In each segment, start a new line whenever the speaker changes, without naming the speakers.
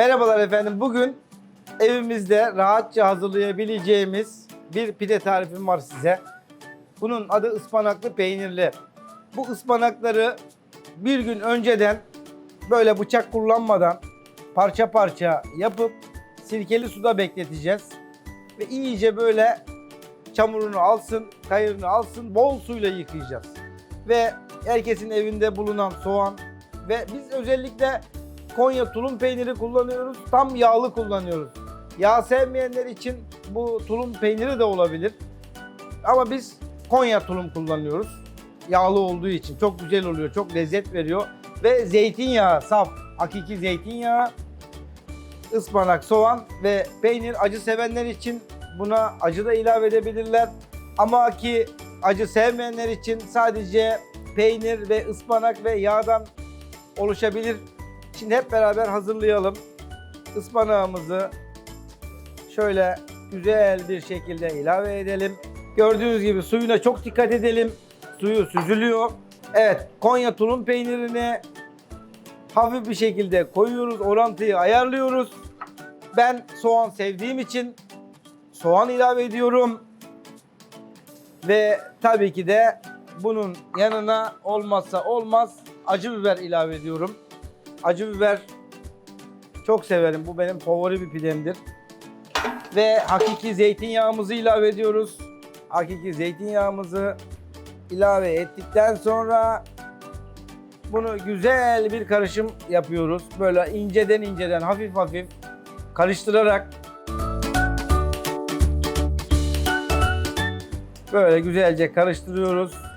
Merhabalar efendim. Bugün evimizde rahatça hazırlayabileceğimiz bir pide tarifim var size. Bunun adı ıspanaklı peynirli. Bu ıspanakları bir gün önceden böyle bıçak kullanmadan parça parça yapıp sirkeli suda bekleteceğiz. Ve iyice böyle çamurunu alsın, kayırını alsın, bol suyla yıkayacağız. Ve herkesin evinde bulunan soğan ve biz özellikle Konya tulum peyniri kullanıyoruz. Tam yağlı kullanıyoruz. Yağ sevmeyenler için bu tulum peyniri de olabilir. Ama biz Konya tulum kullanıyoruz. Yağlı olduğu için çok güzel oluyor, çok lezzet veriyor. Ve zeytinyağı, saf, hakiki zeytinyağı, ıspanak, soğan ve peynir acı sevenler için buna acı da ilave edebilirler. Ama ki acı sevmeyenler için sadece peynir ve ıspanak ve yağdan oluşabilir. Şimdi hep beraber hazırlayalım. Ispanağımızı şöyle güzel bir şekilde ilave edelim. Gördüğünüz gibi suyuna çok dikkat edelim. Suyu süzülüyor. Evet, Konya tulum peynirini hafif bir şekilde koyuyoruz. Orantıyı ayarlıyoruz. Ben soğan sevdiğim için soğan ilave ediyorum. Ve tabii ki de bunun yanına olmazsa olmaz acı biber ilave ediyorum. Acı biber çok severim. Bu benim favori bir pidemdir. Ve hakiki zeytinyağımızı ilave ediyoruz. Hakiki zeytinyağımızı ilave ettikten sonra bunu güzel bir karışım yapıyoruz. Böyle inceden inceden hafif hafif karıştırarak böyle güzelce karıştırıyoruz.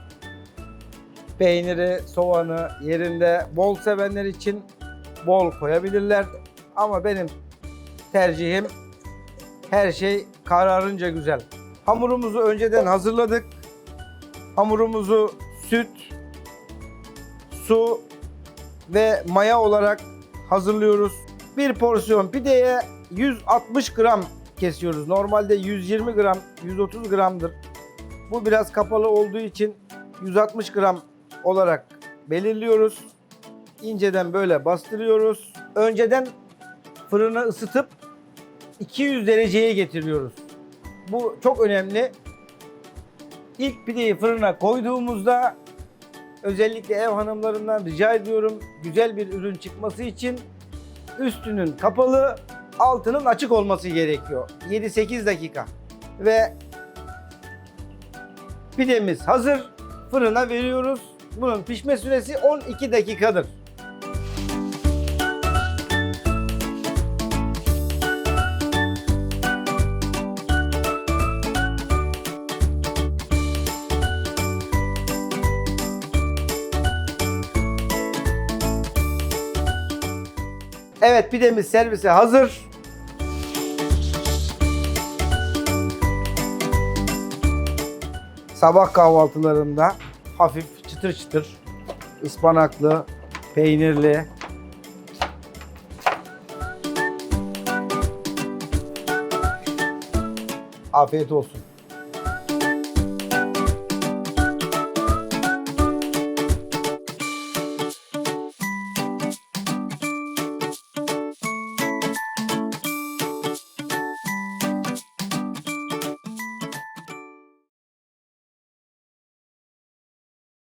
Peyniri, soğanı yerinde bol sevenler için bol koyabilirler. Ama benim tercihim her şey kararınca güzel. Hamurumuzu önceden hazırladık. Hamurumuzu süt, su ve maya olarak hazırlıyoruz. Bir porsiyon pideye 160 gram kesiyoruz. Normalde 120 gram, 130 gramdır. Bu biraz kapalı olduğu için 160 gram olarak belirliyoruz. İnceden böyle bastırıyoruz. Önceden fırını ısıtıp 200 dereceye getiriyoruz. Bu çok önemli. İlk pideyi fırına koyduğumuzda özellikle ev hanımlarından rica ediyorum güzel bir ürün çıkması için üstünün kapalı, altının açık olması gerekiyor. 7-8 dakika. Ve pidemiz hazır. Fırına veriyoruz. Bunun pişme süresi 12 dakikadır. Evet pidemiz servise hazır. Sabah kahvaltılarında hafif çıtır çıtır ıspanaklı, peynirli. Afiyet olsun.